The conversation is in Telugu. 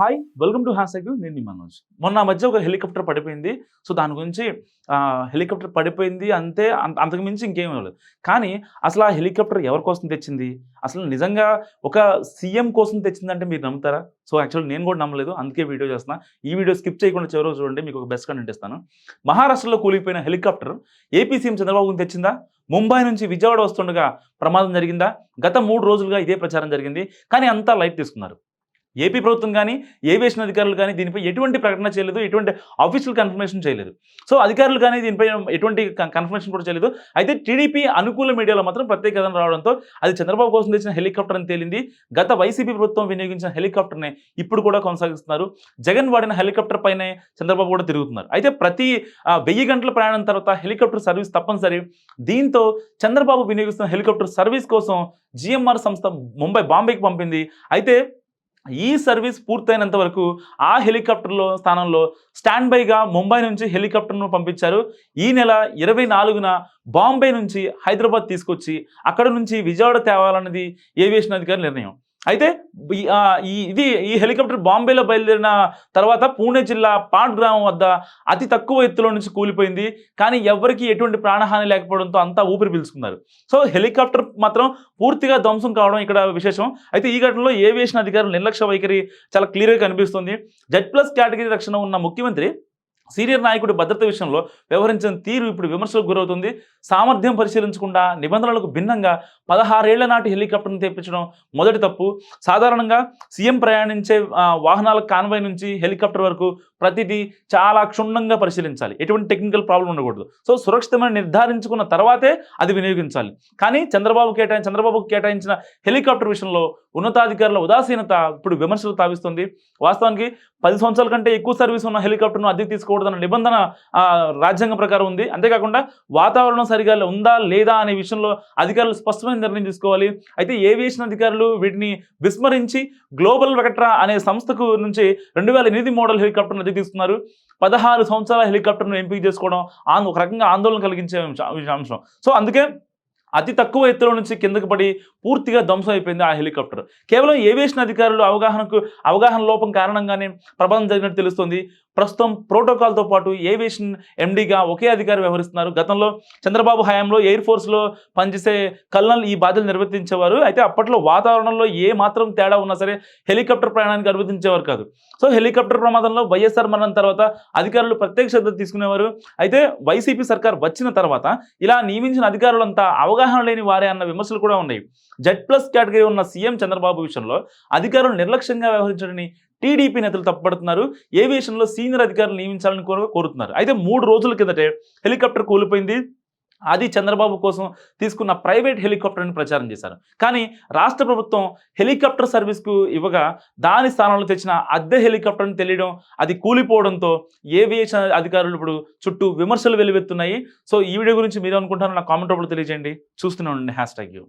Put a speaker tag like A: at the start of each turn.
A: హాయ్ వెల్కమ్ టు హ్యాస్ నేను మనోజ్. మొన్న మధ్య ఒక హెలికాప్టర్ పడిపోయింది. సో దాని గురించి హెలికాప్టర్ పడిపోయింది అంతే అంత- అంతకు మించి ఇంకేం లేదు కానీ అసలు ఆ హెలికాప్టర్ ఎవరి కోసం తెచ్చింది? అసలు నిజంగా ఒక సీఎం కోసం తెచ్చిందంటే మీరు నమ్ముతారా? సో యాక్చువల్ నేను కూడా నమ్మలేదు. అందుకే వీడియో చేస్తున్నా. ఈ వీడియో స్కిప్ చేయకుండా చివరి చూడండి. మీకు ఒక బెస్ట్ కంటెంట్ ఇస్తాను. మహారాష్ట్రలో కూలిపోయిన హెలికాప్టర్ ఏపీ సీఎం చంద్రబాబుని తెచ్చిందా? ముంబై నుంచి విజయవాడ వస్తుండగా ప్రమాదం జరిగిందా? గత మూడు రోజులుగా ఇదే ప్రచారం జరిగింది. కానీ అంతా లైట్ తీసుకున్నారు. ఏపీ ప్రభుత్వం కానీ ఏవియేషన్ అధికారులు కానీ దీనిపై ఎటువంటి ప్రకటన చేయలేదు ఎటువంటి అఫీషియల్ కన్ఫర్మేషన్ చేయలేదు. సో అధికారులు కానీ దీనిపై ఎటువంటి కన్ఫర్మేషన్ కూడా చేయలేదు. అయితే టీడీపీ అనుకూల మీడియాలో మాత్రం ప్రత్యేక కథనం రావడంతో అది చంద్రబాబు కోసం తెచ్చిన హెలికాప్టర్ అని తేలింది. గత వైసీపీ ప్రభుత్వం వినియోగించిన హెలికాప్టర్నే ఇప్పుడు కూడా కొనసాగిస్తున్నారు. జగన్ వాడిన హెలికాప్టర్ పైనే చంద్రబాబు కూడా తిరుగుతున్నారు. అయితే ప్రతి వెయ్యి గంటల ప్రయాణం తర్వాత హెలికాప్టర్ సర్వీస్ తప్పనిసరి. దీంతో చంద్రబాబు వినియోగిస్తున్న హెలికాప్టర్ సర్వీస్ కోసం జిఎంఆర్ సంస్థ ముంబై బాంబేకి పంపింది. అయితే ఈ సర్వీస్ పూర్తయినంత వరకు ఆ హెలికాప్టర్లో స్థానంలో స్టాండ్ బైగా ముంబై నుంచి హెలికాప్టర్ను పంపించారు. ఈ నెల ఇరవై నాలుగున బాంబే నుంచి హైదరాబాద్ తీసుకొచ్చి అక్కడ నుంచి విజయవాడ తేవాలన్నది ఏవియేషన్ అధికారి నిర్ణయం. అయితే ఇది ఈ హెలికాప్టర్ బాంబేలో బయలుదేరిన తర్వాత పూణే జిల్లా పాట్ గ్రామం వద్ద అతి తక్కువ ఎత్తులో నుంచి కూలిపోయింది. కానీ ఎవరికి ఎటువంటి ప్రాణహాని లేకపోవడంతో అంతా ఊపిరి పీల్చుకున్నారు. సో హెలికాప్టర్ మాత్రం పూర్తిగా ధ్వంసం కావడం ఇక్కడ విశేషం. అయితే ఈ ఘటనలో ఏవియేషన్ అధికారులు నిర్లక్ష్య వైఖరి చాలా క్లియర్గా కనిపిస్తుంది. జెడ్ ప్లస్ కేటగిరీ రక్షణ ఉన్న ముఖ్యమంత్రి సీనియర్ నాయకుడి భద్రత విషయంలో వ్యవహరించిన తీరు ఇప్పుడు విమర్శలకు గురవుతుంది. సామర్థ్యం పరిశీలించకుండా నిబంధనలకు భిన్నంగా పదహారేళ్ళ నాటి హెలికాప్టర్ను తెప్పించడం మొదటి తప్పు. సాధారణంగా సీఎం ప్రయాణించే వాహనాల కాన్వాయ్ నుంచి హెలికాప్టర్ వరకు ప్రతిదీ చాలా క్షుణ్ణంగా పరిశీలించాలి. ఎటువంటి టెక్నికల్ ప్రాబ్లం ఉండకూడదు. సో సురక్షితమైన నిర్ధారించుకున్న తర్వాతే అది వినియోగించాలి. కానీ చంద్రబాబు కేటాయి చంద్రబాబుకు కేటాయించిన హెలికాప్టర్ విషయంలో ఉన్నతాధికారుల ఉదాసీనత ఇప్పుడు విమర్శలు తావిస్తుంది. వాస్తవానికి పది సంవత్సరాల కంటే ఎక్కువ సర్వీస్ ఉన్న హెలికాప్టర్ను అద్దెకు తీసుకోకూడదన్న నిబంధన రాజ్యాంగం ప్రకారం ఉంది. అంతేకాకుండా వాతావరణం సరిగా ఉందా లేదా అనే విషయంలో అధికారులు స్పష్టమైన నిర్ణయం తీసుకోవాలి. అయితే ఏవియేషన్ అధికారులు వీటిని విస్మరించి గ్లోబల్ వెకట్రా అనే సంస్థకు నుంచి రెండు వేల ఎనిమిది మోడల్ హెలికాప్టర్ను అద్దెకు తీసుకున్నారు. పదహారు సంవత్సరాల హెలికాప్టర్ను ఎంపిక చేసుకోవడం ఒక రకంగా ఆందోళన కలిగించే అంశం. సో అందుకే అతి తక్కువ ఎత్తులో నుంచి కిందకి పడి పూర్తిగా ధ్వంసం అయిపోయింది ఆ హెలికాప్టర్. కేవలం ఏవియేషన్ అధికారులు అవగాహనకు అవగాహన లోపం కారణంగానే ప్రమాదం జరిగినట్టు తెలుస్తుంది. ప్రస్తుతం ప్రోటోకాల్తో పాటు ఏవియేషన్ ఎండీగా ఒకే అధికారి వ్యవహరిస్తున్నారు. గతంలో చంద్రబాబు హయాంలో ఎయిర్ ఫోర్స్లో పనిచేసే కల్నల్ ఈ బాధ్యతలు నిర్వర్తించేవారు. అయితే అప్పట్లో వాతావరణంలో ఏ మాత్రం తేడా ఉన్నా సరే హెలికాప్టర్ ప్రయాణానికి అనుమతించేవారు కాదు. సో హెలికాప్టర్ ప్రమాదంలో వైఎస్ఆర్ మరణం తర్వాత అధికారులు ప్రత్యేక శ్రద్ధ తీసుకునేవారు. అయితే వైసీపీ సర్కార్ వచ్చిన తర్వాత ఇలా నియమించిన అధికారులంతా అవగాహన లేని వారే అన్న విమర్శలు కూడా ఉన్నాయి. జెడ్ ప్లస్ కేటగిరీ ఉన్న సీఎం చంద్రబాబు విషయంలో అధికారులు నిర్లక్ష్యంగా వ్యవహరించడని టీడీపీ నేతలు తప్పుపడుతున్నారు. ఏవియేషన్లో సీనియర్ అధికారులు నియమించాలని కోరుతున్నారు. అయితే మూడు రోజుల కిందటే హెలికాప్టర్ కూలిపోయింది. అది చంద్రబాబు కోసం తీసుకున్న ప్రైవేట్ హెలికాప్టర్ అని ప్రచారం చేశారు. కానీ రాష్ట్ర ప్రభుత్వం హెలికాప్టర్ సర్వీస్కు ఇవ్వగా దాని స్థానంలో తెచ్చిన అద్దె హెలికాప్టర్ అని తెలియడం అది కూలిపోవడంతో ఏవియేషన్ అధికారులు ఇప్పుడు చుట్టూ విమర్శలు వెలువెత్తున్నాయి సో ఈ వీడియో గురించి మీరు అనుకుంటారో నా కామెంట్ రూపంలో తెలియజేయండి. చూస్తూనే ఉండండి. Hashtag you.